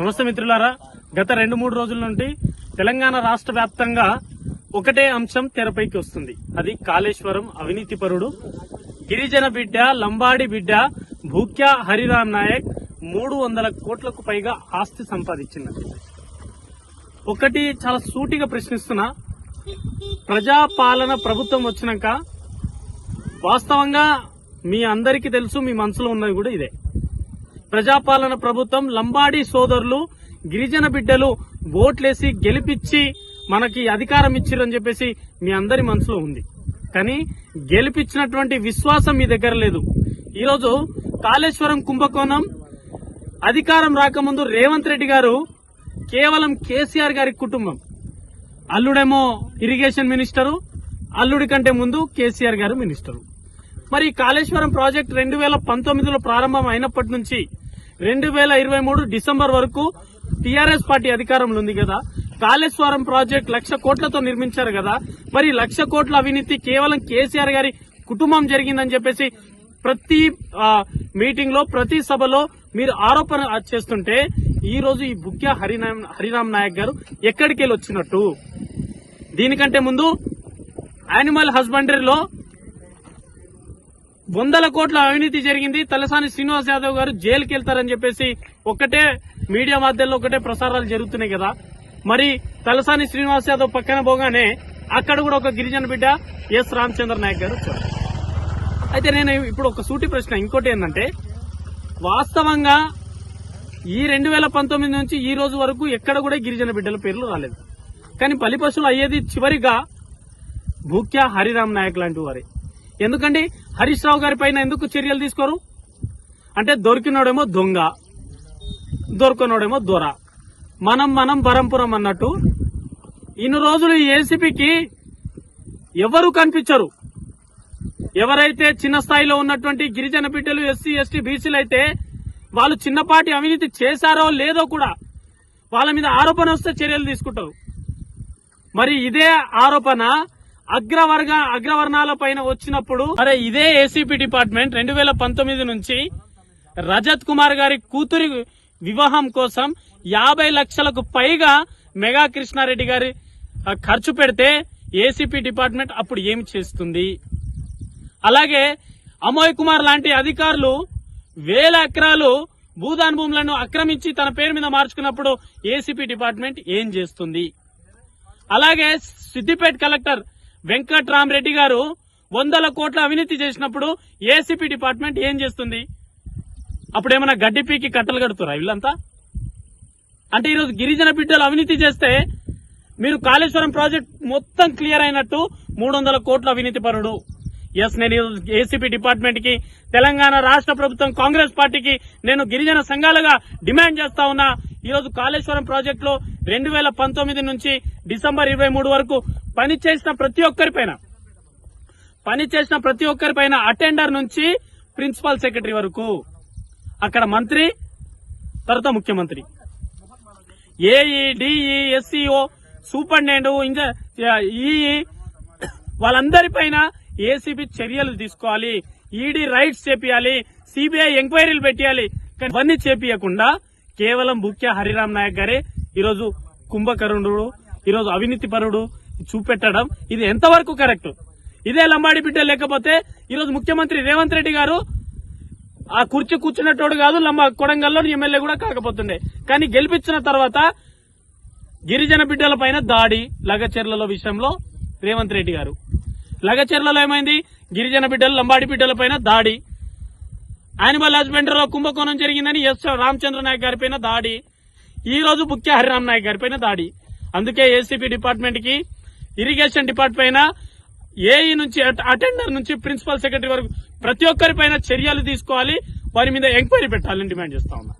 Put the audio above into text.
నమస్తే మిత్రులారా గత రెండు మూడు రోజుల నుండి తెలంగాణ రాష్ట్ర వ్యాప్తంగా ఒకటే అంశం తెరపైకి వస్తుంది. అది కాళేశ్వరం అవినీతి పరుడు. గిరిజన బిడ్డ లంబాడి బిడ్డ భూక్యా హరిరామ్ నాయక్ మూడు వందల కోట్లకు పైగా ఆస్తి సంపాదించింది ఒకటి చాలా సూటిగా ప్రశ్నిస్తున్నా ప్రజాపాలన ప్రభుత్వం వచ్చినాక వాస్తవంగా మీ అందరికీ తెలుసు మీ మనసులో ఉన్నది కూడా ఇదే. ప్రజాపాలన ప్రభుత్వం లంబాడీ సోదరులు గిరిజన బిడ్డలు ఓట్లేసి గెలిపించి మనకి అధికారం ఇచ్చిరని చెప్పేసి మీ అందరి మనసులో ఉంది. కానీ గెలిపించినటువంటి విశ్వాసం మీ దగ్గర లేదు. ఈరోజు కాళేశ్వరం కుంభకోణం అధికారం రాకముందు రేవంత్ రెడ్డి గారు కేవలం కేసీఆర్ గారి కుటుంబం. అల్లుడేమో ఇరిగేషన్ మినిస్టరు అల్లుడి కంటే ముందు కేసీఆర్ గారు మినిస్టరు. మరి కాళేశ్వరం ప్రాజెక్ట్ రెండు వేల పంతొమ్మిదిలో ప్రారంభం అయినప్పటి నుంచి రెండు వేల ఇరవై మూడు డిసెంబర్ వరకు టీఆర్ఎస్ పార్టీ అధికారంలో ఉంది కదా. కాళేశ్వరం ప్రాజెక్ట్ లక్ష కోట్లతో నిర్మించారు కదా. మరి లక్ష కోట్ల అవినీతి కేవలం కేసీఆర్ గారి కుటుంబం జరిగిందని చెప్పేసి ప్రతి మీటింగ్లో ప్రతి సభలో మీరు ఆరోపణ చేస్తుంటే ఈ రోజు ఈ బుక్య హరినామ్ హరిరామ్ నాయక్ గారు ఎక్కడికి వెళ్ళి వచ్చినట్టు? దీనికంటే ముందు యానిమల్ హస్బెండరీలో వందల కోట్ల అవినీతి జరిగింది. తలసాని శ్రీనివాస్ యాదవ్ గారు జైలుకి వెళ్తారని చెప్పేసి ఒకటే మీడియా మాధ్యమంలో ఒకటే ప్రసారాలు జరుగుతున్నాయి కదా. మరి తలసాని శ్రీనివాస్ యాదవ్ పక్కన పోగానే అక్కడ కూడా ఒక గిరిజన బిడ్డ ఎస్ రామచంద్ర నాయక్ గారు అయితే నేను ఇప్పుడు ఒక సూటి ప్రశ్న ఇంకోటి ఏంటంటే వాస్తవంగా ఈ రెండు వేల పంతొమ్మిది నుంచి ఈ రోజు వరకు ఎక్కడ కూడా గిరిజన బిడ్డల పేర్లు రాలేదు. కానీ బలిపశులు అయ్యేది చివరిగా భూక్యా హరిరామ్ నాయక్ లాంటి వారే. ఎందుకంటే హరీష్ రావు గారి పైన ఎందుకు చర్యలు తీసుకోరు? అంటే దొరికినోడేమో దొంగ దొరకనోడేమో దొర. మనం మనం పరంపురం అన్నట్టు ఇన్ని రోజులు ఏసీపీకి ఎవరు కనిపించరు? ఎవరైతే చిన్న స్థాయిలో ఉన్నటువంటి గిరిజన బిడ్డలు ఎస్సీ ఎస్టీ బీసీలు అయితే వాళ్ళు చిన్నపాటి అవినీతి చేశారో లేదో కూడా వాళ్ళ మీద ఆరోపణ వస్తే చర్యలు తీసుకుంటారు. మరి ఇదే ఆరోపణ అగ్రవర్గ అగ్రవర్ణాల పైన వచ్చినప్పుడు అరే ఇదే ఏసీపీ డిపార్ట్మెంట్ రెండు వేల పంతొమ్మిది నుంచి రజత్ కుమార్ గారి కూతురి వివాహం కోసం యాభై లక్షలకు పైగా మెగా కృష్ణారెడ్డి గారి ఖర్చు పెడితే ఏసీపీ డిపార్ట్మెంట్ అప్పుడు ఏమి చేస్తుంది? అలాగే అమోయ్ కుమార్ లాంటి అధికారులు వేల ఎకరాలు భూదాన్ భూములను ఆక్రమించి తన పేరు మీద మార్చుకున్నప్పుడు ఏసీపీ డిపార్ట్మెంట్ ఏం చేస్తుంది? అలాగే సిద్దిపేట కలెక్టర్ వెంకట్రామరెడ్డి గారు వందల కోట్ల అవినీతి చేసినప్పుడు ఏసీపీ డిపార్ట్మెంట్ ఏం చేస్తుంది? అప్పుడు ఏమైనా గడ్డి పీకి కట్టలు కడుతురా వీళ్ళంతా అంటే ఈరోజు గిరిజన బిడ్డలు అవినీతి చేస్తే మీరు కాళేశ్వరం ప్రాజెక్ట్ మొత్తం క్లియర్ అయినట్టు మూడు వందల కోట్ల అవినీతి పరుడు. ఎస్ నేను ఏసీపీ డిపార్ట్మెంట్కి తెలంగాణ రాష్ట్ర ప్రభుత్వం కాంగ్రెస్ పార్టీకి నేను గిరిజన సంఘాలుగా డిమాండ్ చేస్తా ఉన్నా. ఈరోజు కాళేశ్వరం ప్రాజెక్టులో రెండు వేల పంతొమ్మిది నుంచి డిసెంబర్ ఇరవై మూడు వరకు పని చేసిన ప్రతి ఒక్కరిపైన పని. చేసిన ప్రతి ఒక్కరిపైన అటెండర్ నుంచి ప్రిన్సిపల్ సెక్రటరీ వరకు. అక్కడ మంత్రి తర్వాత ముఖ్యమంత్రి. ఏఈ డిఈ ఎస్సీఓ సూపరింటెండెంట్ ఇంజ ఈఈ వాళ్ళందరిపైన ఏసీబీ చర్యలు తీసుకోవాలి. ED rights చేపియాలి. సిబిఐ ఎంక్వైరీలు పెట్టాలి కానీ ఇవన్నీ చేపియకుండా కేవలం ముఖ్య హరిరామ్ నాయక్ గారే ఈరోజు కుంభకరుణుడు ఈరోజు అవినీతి పరుడు చూపెట్టడం ఇది ఎంతవరకు కరెక్ట్? ఇదే లంబాడి బిడ్డ లేకపోతే ఈరోజు ముఖ్యమంత్రి రేవంత్ రెడ్డి గారు ఆ కుర్చీ కూర్చున్నట్టు కాదు లంబా కొడంగల్లో ఎమ్మెల్యే కూడా కాకపోతుండే. కానీ గెలిపించిన తర్వాత గిరిజన బిడ్డల పైన దాడి లగచెర్లలో విషయంలో రేవంత్ రెడ్డి గారు. లగచెర్లలో ఏమైంది? గిరిజన బిడ్డలు లంబాడి బిడ్డల పైన దాడి. యానిమల్ హస్బెండరీలో కుంభకోణం జరిగిందని ఎస్ రామచంద్ర నాయక్ గారి పైన దాడి. ఈ రోజు ముఖ్య హరిరామ్ నాయక్ గారి పైన దాడి. అందుకే ఏసీపీ డిపార్ట్మెంట్కి ఇరిగేషన్ డిపార్ట్ పైన ఏఈ నుంచి అట- అటెండర్ నుంచి ప్రిన్సిపల్ సెక్రటరీ వరకు ప్రతి ఒక్కరిపైన చర్యలు తీసుకోవాలి. వారి మీద ఎంక్వైరీ పెట్టాలని డిమాండ్ చేస్తా ఉన్నా.